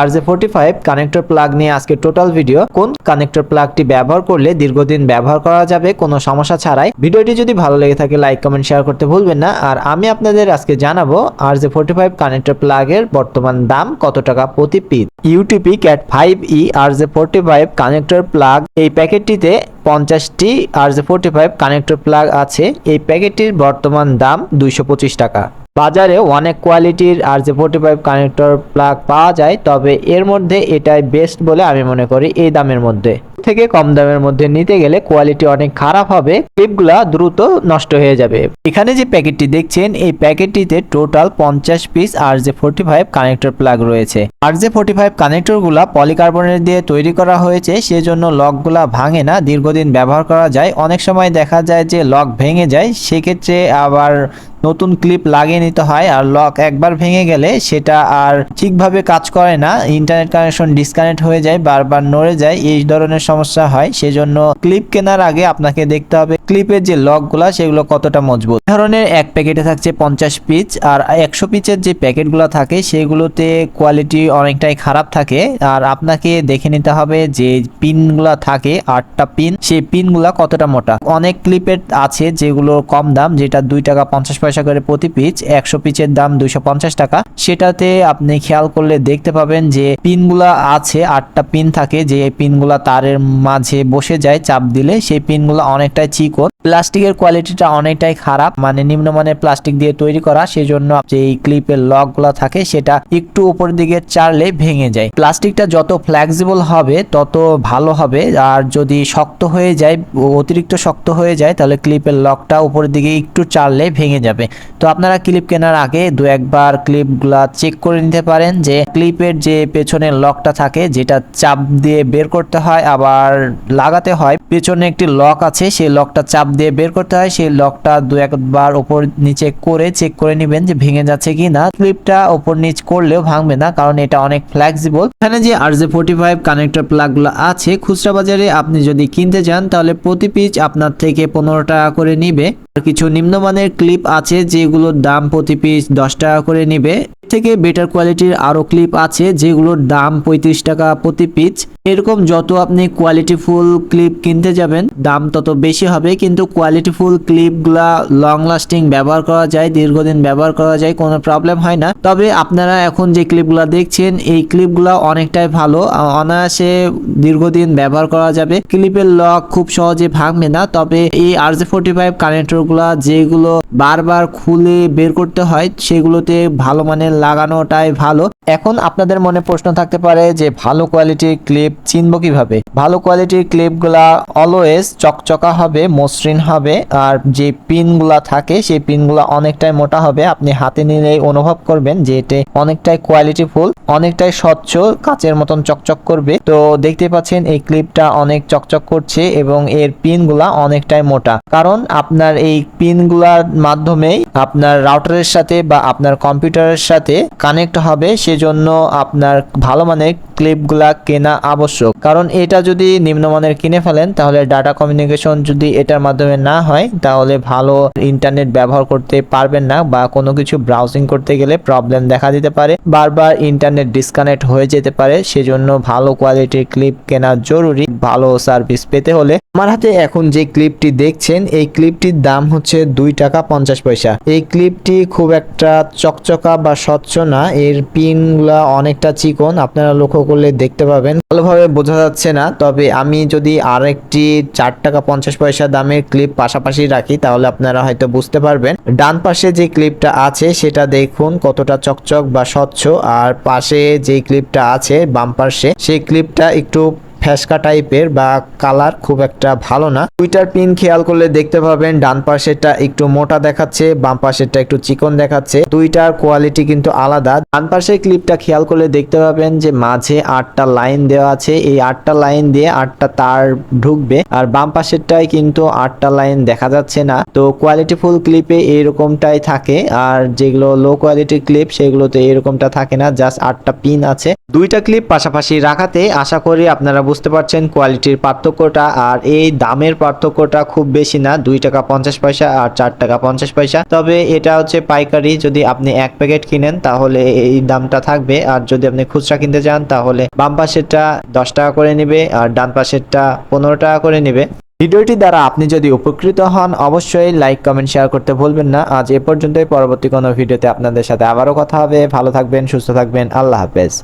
R J forty five connector plug নিয়ে আজকে total video কোন কানেক্টর প্লাগটি ব্যবহার করলে দীর্ঘদিন ব্যবহার করা যাবে, কোনো সমস্যা ছাড়াই। ভিডিওটি যদি ভালো লেগে থাকে লাইক কমেন্ট শেয়ার করতে ভুলবেন না। আর আমি আপনাদের আজকে জানাব R J forty five connector প্লাগের বর্তমান দাম কত টাকা প্রতি piece UTP cat five E R J forty five connector plug এই প্যাকেটটিতে পঞ্চাশটি R J forty five connector plug আছে। এই প্যাকেটটির বর্তমান দাম দুইশো পঁচিশ টাকা। বাজারে অনেক কোয়ালিটির আর যে ফোর্টি ফাইভ কানেক্টর প্লাগ পাওয়া যায়, তবে এর মধ্যে এটাই বেস্ট বলে আমি মনে করি এই দামের মধ্যে। থেকে কম দামের মধ্যে নিতে গেলে কোয়ালিটি অনেক খারাপ হবে ক্লিপগুলা দ্রুত নষ্ট হয়ে যাবে। এখানে যে প্যাকেটটি দেখছেন, এই প্যাকেটটিতে টোটাল পঞ্চাশ পিস আর যে ফোর্টি ফাইভ কানেক্টর প্লাগ রয়েছে। আর যে ফোর্টি ফাইভ কানেক্টরগুলা পলিকার্বনেট দিয়ে তৈরি করা হয়েছে, সেজন্য লকগুলা ভাঙে না, দীর্ঘদিন ব্যবহার করা যায়। অনেক সময় দেখা যায় যে লক ভেঙে যায়, সেক্ষেত্রে আবার নতুন ক্লিপ লাগিয়ে নিতে হয়, আর লক একবার ভেঙে গেলে সেটা আর ঠিকভাবে কাজ করে না ইন্টারনেট কানেকশন ডিসকানেক্ট হয়ে যায়, বারবার নড়ে যায়, এই ধরনের সমস্যা হয় সেজন্য ক্লিপ কেনার আগে আপনাকে দেখতে হবে ক্লিপের যে লকগুলা, সেগুলো কতটা মজবুত? ধরনের এক প্যাকেটে থাকছে পঞ্চাশ পিস আর একশো পিচের যে প্যাকেটগুলো থাকে, সেগুলোতে কোয়ালিটি অনেকটাই খারাপ থাকে। আর আপনাকে দেখে নিতে হবে যে পিনগুলা থাকে, আটটা পিন সেই পিনগুলা কতটা মোটা? অনেক ক্লিপের আছে যেগুলো কম দাম, যেটা দুই টাকা পঞ্চাশ পয়সা করে প্রতি পিচ একশো পিচের দাম দুইশো পঞ্চাশ টাকা। সেটাতে আপনি খেয়াল করলে দেখতে পাবেন যে পিনগুলা আছে, আটটা পিন থাকে, যে পিনগুলা তারের মাঝে বসে যায়, চাপ দিলে সেই পিনগুলো অনেকটাই চিকন প্লাস্টিকের কোয়ালিটিটা অনেকটাই খারাপ মানে নিম্নমানের প্লাস্টিক দিয়ে তৈরি করা, সেজন্য যে এই ক্লিপের লকগুলো থাকে সেটা একটু উপর দিকে চাড়লে ভেঙে যায়। প্লাস্টিকটা যত ফ্লেক্সিবল হবে, তত ভালো হবে, আর যদি শক্ত হয়ে যায়, অতিরিক্ত শক্ত হয়ে যায়, তাহলে ক্লিপের লকটা উপরের দিকে একটু চাড়লে ভেঙে যাবে। তো আপনারা ক্লিপ কেনার আগে দু একবার ক্লিপগুলা চেক করে নিতে পারেন যে ক্লিপের যে পেছনের লকটা থাকে, যেটা চাপ দিয়ে বের করতে হয়, আবার লাগাতে হয়, পেছনে একটি লক আছে, সেই লকটা চাপ দিয়ে বের করতে হয়। সেই লকটা দু একবার ওপর নিচে করে চেক করে নেবেন যে ভেঙে যাচ্ছে কি না ক্লিপটা ওপর নিচ করলেও ভাঙবে না, কারণ এটা অনেক ফ্লেক্সিবল এখানে যে R J forty five connector প্লাগগুলো আছে, খুচরা বাজারে আপনি যদি কিনতে চান, তাহলে প্রতি পিস আপনার থেকে পনেরো টাকা করে নিবে। আর কিছু নিম্নমানের ক্লিপ আছে, যেগুলোর দাম প্রতি পিস দশ টাকা করে নিবে। থেকে বেটার কোয়ালিটির আরও ক্লিপ আছে যেগুলোর দাম পঁয়ত্রিশ টাকা প্রতি পিস এরকম যত আপনি কোয়ালিটিফুল ক্লিপ কিনতে যাবেন, দাম তত বেশি হবে, কিন্তু কোয়ালিটিফুল ক্লিপগুলা লং লাস্টিং ব্যবহার করা যায়, দীর্ঘদিন ব্যবহার করা যায়, কোনো প্রবলেম হয় না। তবে আপনারা এখন যে ক্লিপগুলা দেখছেন, এই ক্লিপগুলা অনেকটাই ভালো। অনায়াসে দীর্ঘদিন ব্যবহার করা যাবে। ক্লিপের লক খুব সহজে ভাঙবে না, তবে এই আর জে ফোর্টি ফাইভ কানেক্টরগুলা যেগুলো বারবার খুলে বের করতে হয়, সেগুলোতে ভালো মানের লাগানোটাই ভালো। এখন আপনাদের মনে প্রশ্ন থাকতে পারে যে ভালো কোয়ালিটির ক্লিপ চিনব কীভাবে? ভালো কোয়ালিটির ক্লিপগুলা অলওয়েজ চকচকা হবে, মসৃণ হবে, আর যে পিনগুলা থাকে সেই পিনগুলা অনেকটাই মোটা হবে। আপনি হাতে নিলেই অনুভব করবেন যে এটা অনেকটাই কোয়ালিটি ফুল অনেকটাই স্বচ্ছ, কাচের মতন চকচক করবে। তো দেখতে পাচ্ছেন এই ক্লিপটা অনেক চকচক করছে এবং এর পিনগুলা অনেকটাই মোটা। কারণ আপনার এই পিনগুলার মাধ্যমেই আপনার রাউটারের সাথে বা আপনার কম্পিউটারের সাথে কানেক্ট হবে সেজন্য আপনার ভালো মানের ক্লিপগুলা কেনা আবশ্যক। কারণ এটা যদি নিম্নমানের কিনে ফেলেন, তাহলে ডাটা কমিউনিকেশন যদি এটার মাধ্যমে না হয়, তাহলে ভালো ইন্টারনেট ব্যবহার করতে পারবেন না বা কোনো কিছু ব্রাউজিং করতে গেলে প্রবলেম দেখা দিতে পারে। বারবার ইন্টারনেট ডিসকানেক্ট হয়ে যেতে পারে, সেজন্য ভালো কোয়ালিটির ক্লিপ কেনা জরুরি। ভালো সার্ভিস পেতে হলে আমার হাতে এখন যে ক্লিপটি দেখছেন, এই ক্লিপটির দাম হচ্ছে দুই টাকা পঞ্চাশ পয়সা। এই ক্লিপটি খুব একটা চকচকা বা স্বচ্ছ না, এর পিনগুলা অনেকটা চিকন, আপনারা লক্ষ্য করলে দেখতে পাবেন। ভালোভাবে বোঝা যাচ্ছে না, তবে আমি যদি আরেকটি চার টাকা পঞ্চাশ পয়সা দামের ক্লিপ পাশাপাশি রাখি, তাহলে আপনারা হয়তো বুঝতে পারবেন। ডান পাশে যে ক্লিপটা আছে, সেটা দেখুন কতটা চকচক বা স্বচ্ছ, আর পাশে যে ক্লিপটা আছে, বাম পাশে, সেই ক্লিপটা একটু ফ্যাসকা টাইপের বা কালার খুব একটা ভালো না। দুইটার পিন খেয়াল করলে দেখতে পাবেন ডান পাশেরটা একটু মোটা দেখাচ্ছে, বাম পাশেরটা একটু চিকন দেখাচ্ছে। দুইটার কোয়ালিটি কিন্তু আলাদা। ডান পাশের ক্লিপটা খেয়াল করলে দেখতে পাবেন যে মাঝে আটটা লাইন দেওয়া আছে। এই আটটা লাইন দিয়ে আটটা তার ঢুকবে আর বাম পাশেরটাই কিন্তু আটটা লাইন দেখা যাচ্ছে না। তো কোয়ালিটি ফুল ক্লিপে এরকমটাই থাকে আর যেগুলো লো কোয়ালিটির ক্লিপ সেগুলোতে এরকমটা থাকে না, জাস্ট আটটা পিন আছে। দুইটা ক্লিপ পাশাপাশি রাখাতে আশা করি আপনারা বুঝতে পারছেন কোয়ালিটির পার্থক্যটা। আর এই দামের পার্থক্যটা খুব বেশি না, দুই টাকা পঞ্চাশ পয়সা আর চার টাকা পঞ্চাশ পয়সা। তবে এটা হচ্ছে পাইকারি, যদি আপনি এক প্যাকেট কিনেন তাহলে এই দামটা থাকবে। আর যদি আপনি খুচরা কিনতে চান তাহলে বাম পাশেরটা দশ টাকা করে নেবে আর ডান পাশেরটা পনেরো টাকা করে নেবে। ভিডিওটি দ্বারা আপনি যদি উপকৃত হন অবশ্যই লাইক কমেন্ট শেয়ার করতে ভুলবেন না। আজ এ পর্যন্তই, পরবর্তী কোনো ভিডিওতে আপনাদের সাথে আবারও কথা হবে। ভালো থাকবেন, সুস্থ থাকবেন। আল্লাহ হাফেজ।